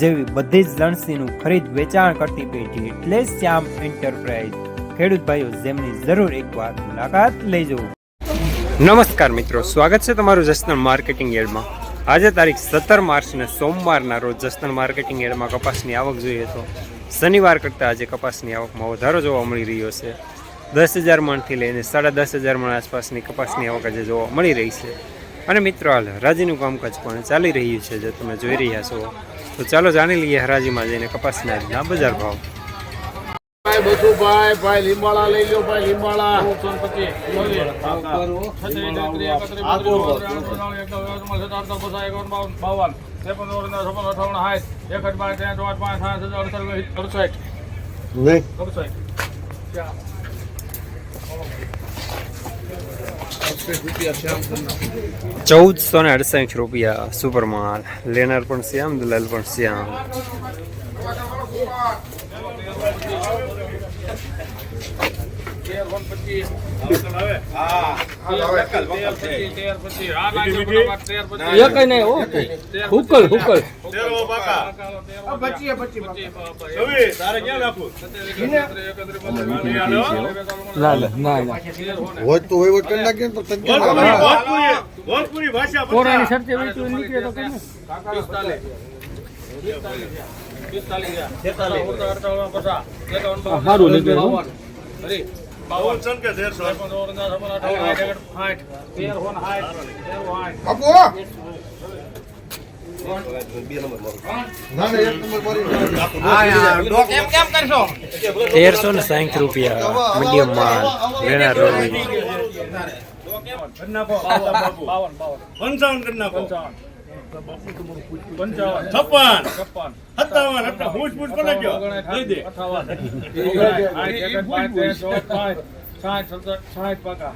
જેવી બધી જ લણસીનું ખરીદ વેચાણ કરતી પેઢી એટલે શ્યામ એન્ટરપ્રાઇઝ ખેડૂત ભાઈઓ, જેમની જરૂર એકવાર મુલાકાત લેજો. નમસ્કાર મિત્રો, સ્વાગત છે તમારું જસનલ માર્કેટિંગ યાર્ડમાં આજે તારીખ સત્તર માર્ચને સોમવારના રોજ જસનલ માર્કેટિંગ એડમાં કપાસની આવક જોઈએ તો શનિવાર કરતાં આજે કપાસની આવકમાં વધારો જોવા મળી રહ્યો છે. દસ હજાર મણથી લઈને સાડા દસ હજાર મણ આસપાસની કપાસની આવક આજે જોવા મળી રહી છે. અને મિત્રો, હાલ હરાજીનું કામકાજ પણ ચાલી રહ્યું છે, જે તમે જોઈ રહ્યા છો. તો ચાલો જાણી લઈએ હરાજીમાં જઈને કપાસના આજના બજાર ભાવ. ભાઈ બધું ભાઈ ભાઈ લીંબાળા લઈ લો ભાઈ અડસઠ ચૌદસો ને અડસઠ રૂપિયા સુપરમાલ લેનાર પણ શ્યામ દલાલ પણ શ્યામ. એક નહીં હો હુકલ હુકલ ના ના ના હોય તો વહીવટ કરી નાખીએ તો તંત્ર કોરાની શરતે નીકળે તો કેમ સારું લીધું હો. બાવન. હોન સાઠ તેર સાઠ બાપુ તેરસો ને સાઠ રૂપિયા મીડિયમ માલ બાવન બાવન. પંચાવન કરી નાખો. પંચાવન પંચાવન. છપ્પન. સત્તાવન. પૂછ દઈ દે. સાઠ સાઠ પાકા.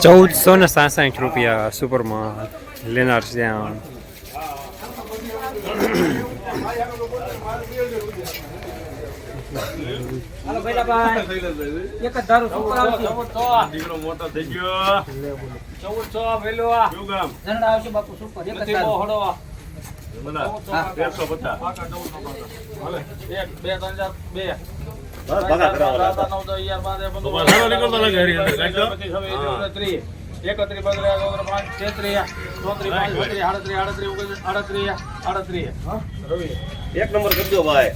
ચૌદસો ને સાસઠ રૂપિયા સુપરમાં સુપર માલ લેનાર શ્યામ એક જ ધારું સુપર આવશે દીકરો મોટો થઈ ગયો ચૌદ સો વેલો શું કામ જનડા આવશે બાપુ સુપર એક જ નથી ધારું મોહડો બધા તેરસો પચાસ પાકા ચૌદ સો પાકા હાલે ત્રીસ, એકત્રીસ, પાંચ, તેત્રીસ, ચોત્રીસ, પાંચ, બત્રીસ, આડત્રીસ, આડત્રીસ, ઓગણત્રીસ, આડત્રીસ, આડત્રીસ. રવિ. એક નંબર કરજો ભાઈ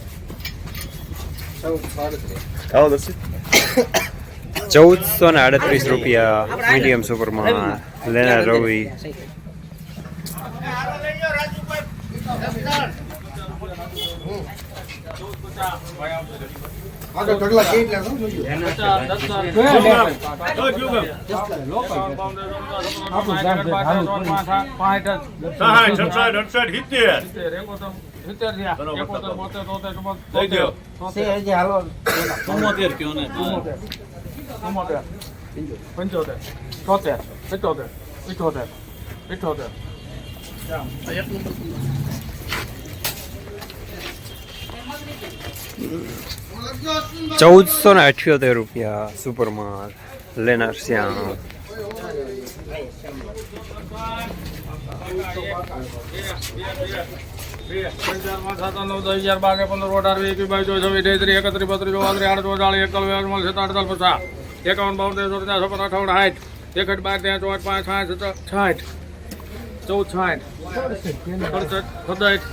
આવો દસ ચૌદસો ને આડત્રીસ રૂપિયા મીડિયમ સુપરમાં લેના લેનાર રવિ સડસઠ અડસઠ સિત્તેર સિત્તેર, થયા. એકોતેર, બોતેર, તોતેર, ચુમ્મોતેર, દઈ દ્યો. તોતેર, ચુમ્મોતેર, પંચોતેર, છોતેર, સિત્તોતેર, ઇઠોતેર, ઇઠોતેર. ચૌદસો ને અઠ્યોતેર રૂપિયા સુપર માલ લેનાર શ્યામ. Yeah, yeah, ચાર, ત્રીસ, એકાવન, બાવન, ત્રેપન, ચોપન, છપ્પન, અઠાવન, સાઠ, એકઠ બાર, ત્યાં ચોસઠ, પાંચ, સાઠ, સાઠ, ચૌદ, સાઠ, સડસઠ, સદાઠ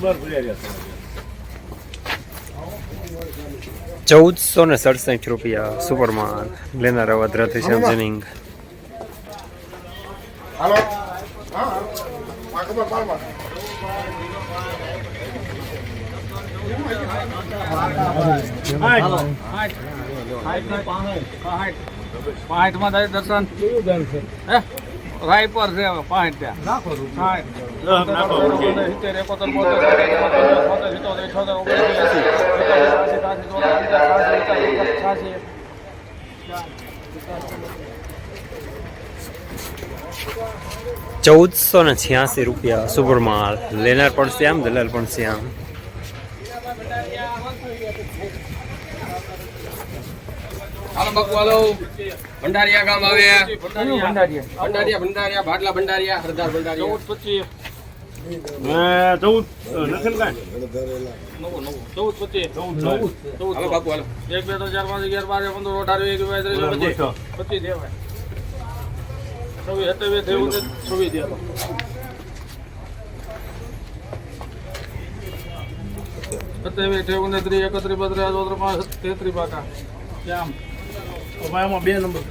બાર ચૌદસો ને સડસઠ રૂપિયા સુપરમાન લેનારા વદ્રાથી હાલો. હા પાડવા સાઠ, સાઠ, સાઠ, થાય દર્શન રાય પર છે પાંચ ત્યાં. સિત્તેર એકોતેર બોતેર ચૌદસો ને છ્યાસી રૂપિયા સુપર માલ. લેનાર પણ શ્યામ દલાલ પણ શ્યામ. હાલો બકુ હાલો ભંડારિયા ગામ આવે. ભંડારિયા? ભંડારિયા ભાટલા ભંડારિયા સરદાર ભંડારિયા. ચૌદ પચીસ. ચૌદ નથી કાંઈ ચૌદ પચીસ. ચૌદ ચૌદ. હાલો એક બે ત્રણ ચાર પાંચ અગિયાર બાર પંદર અઢાર વીસ એકવીસ બાવીસ પચીસ. પચીસ દેવાય. છવ્વીસ સત્યાવીસ છવ્વીસ અઠ્યાવીસ ઓગણત્રીસ એકત્રીસ બત્રીસ ચોત્રીસ પાંચ તેત્રીસ પાકા. એમાં બે નંબર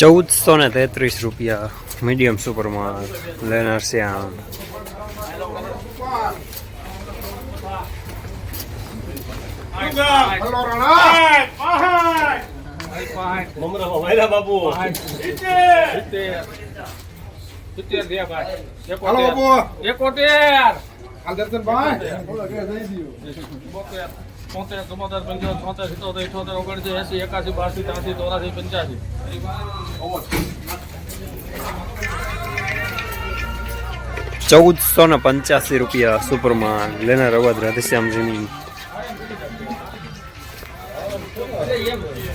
ચૌદસો ને તેત્રીસ રૂપિયા મીડિયમ સુપર માલ લેનાર શ્યામ. હલો રાણા મમરા વાયરા બાપુ સિત્તેર. સિત્તેર દે ભાઈ એકોતેર એકોતેર હાલ દર્શનભાઈ બોતેર તોતેર ચુમ્મોતેર પંચોતેર છોતેર સિત્તોતેર ઇઠોતેર ઓગણસી એસી એકાસી બાસી ત્યાસી ચોરાસી પંચ્યાસી ચૌદસો ને પંચ્યાસી રૂપિયા સુપરમાન લેનાર અવાજ રાધેશ્યામજીની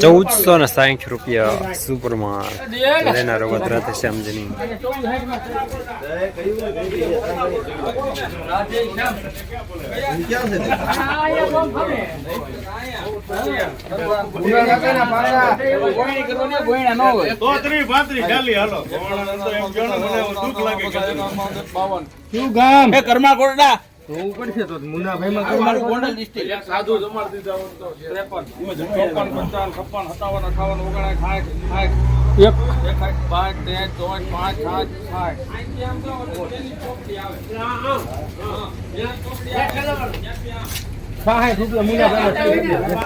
ચૌદસો ને સાઠ રૂપિયા સુપર માલ દે ને. લેનાર અવાજ રાધેશ્યામજીની તો ત્રીસ પાંત્રીસ ચાલી હાલો ભગવાનનો તો એમ કહો ને મને દુઃખ લાગે કે બાવન શું ગામ? એ કર્મા કોરડા જોવું પડશે તો મુન્નાભાઈ માં ગોંડલ ડિસ્ટ્રિક્ટ સાધુ જમાડી દીધા હોત તો ત્રેપન, ચોપન, પંચાવન, છપ્પન, સત્તાવન, અઠાવન, ઓગણસાઠ, સાઠ, સાઠ. એક. એકાઠ, બાર, તેર, ચોવીસ, પાંચ, સાત, સાઠ. સાઠ રૂપિયા મુન્નાભાઈ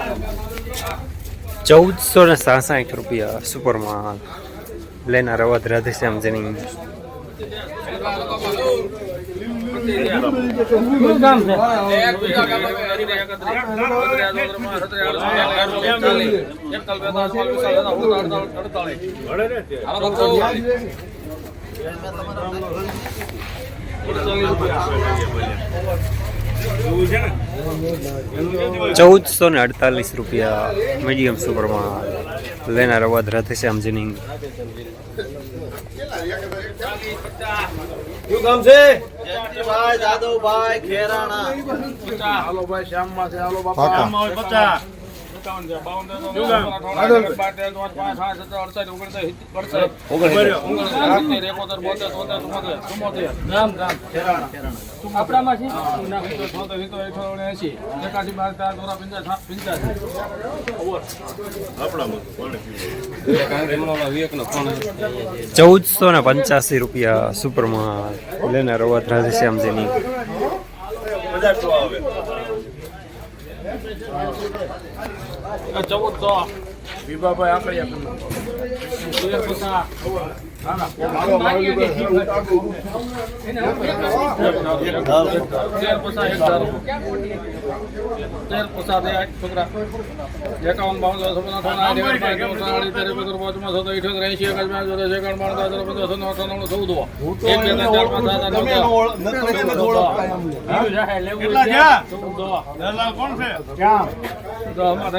ચૌદસો ને સાસઠ રૂપિયા સુપર માલ લેનાર અવાજ રાધેશ્યામજીની શું ચૌદસો ને અડતાલીસ રૂપિયા મીડિયમ સુપરમાં લેનાર અવાજ રાધેશ્યામજીની શું કામ છે? જાદવભાઈ ખેરાણા હાલો ભાઈ શ્યામમાં છે હાલો. બાપા છે, બાવન એકોતેર, બોતેર, ચુમ્મોતેર, આપણામાં છે? એંસી, એકાસી, બાર, ચોરા, પંચાસી. ચૌદસો ને પંચ્યાસી રૂપિયા સુપર માલ લેનાર અવાજ રાધેશ્યામજીની પચાસ તો આવે આ ચૌદ તો વિભાભાઈ આકડિયા કોણ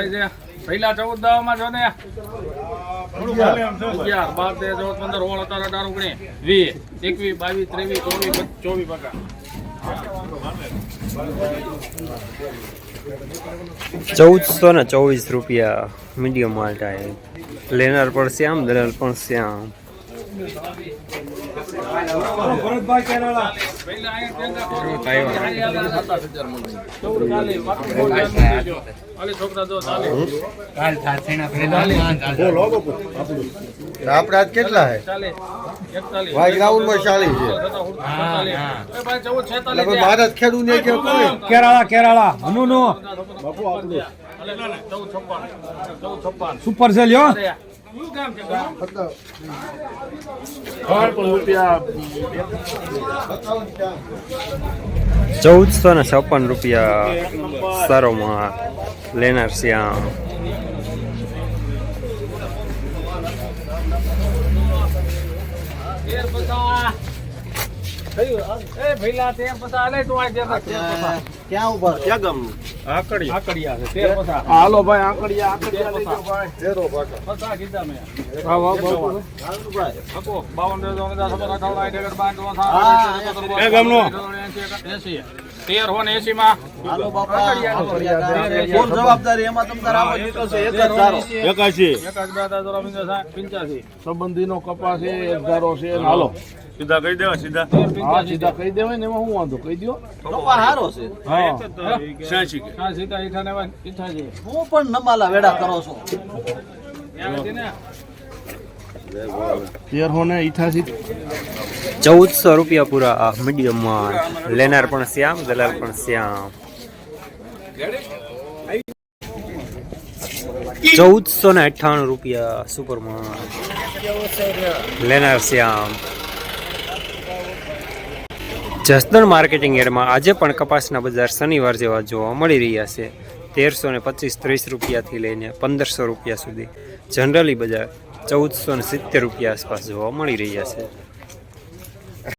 છે પહેલા ચૌદ દાવામાં છો ને. અગિયાર બાર તેર ચૌદ પંદર સોળ અઢાર અઢાર ઓગણી વીસ એકવીસ બાવીસ ત્રેવીસ ચોવીસ ચોવીસ પકા ચૌદસો ને ચોવીસ રૂપિયા મીડિયમ માલ્ટા લેનાર પણ શ્યામ દલાલ પણ શ્યામ. આજ કેટલા હે? છે ભાઈ ચૌદ છેતાલીસ એટલે ભારત ખેડૂત ને કેરાળા કેરાળા. હનુ નો સુપર છે લ્યો? ચૌદસો ને છપ્પન રૂપિયા સરોમાં લેનાર શ્યામ. ક્યાં ઊભા ક્યાં ગામનું આકડિયા. છે, તેર. હાલો ભાઈ આંકડિયા આંકડિયા ભાઈ. તેરો પાકા કીધા મેં. હા વાહ બાપુ એ ગામનો. તેર હો ને માં હાલો બાપા. કોણ જવાબદારી. એમાં તમ તાર આવો સંબંધીનો કપાસ છે છે. હાલો. સીધા કહી દેવા સીધા. હા સીધા કહી દેવાય ને એમાં હું વાંધો? કહી દો કપા હારો છે. હા. સાચી કે. હા સીધા ઈઠાને ઈઠાજી હું પણ નમાલા વેડા કરો છો. ને ને ચૌદસો રૂપિયા પૂરા મીડિયમમાં. લેનાર પણ શ્યામ દલાલ પણ શ્યામ. ચૌદસો ને અઠ્ઠાણું રૂપિયા સુપરમાં લેનાર શ્યામ. જસદણ માર્કેટિંગ યાર્ડમાં આજે પણ કપાસના બજાર શનિવાર જેવા જોવા મળી રહ્યા છે. તેરસો ને પચીસ ત્રીસ રૂપિયાથી લઈને પંદરસો રૂપિયા સુધી જનરલી બજાર ચૌદસો ને સિત્તેર રૂપિયા આસપાસ જોવા મળી રહ્યા છે.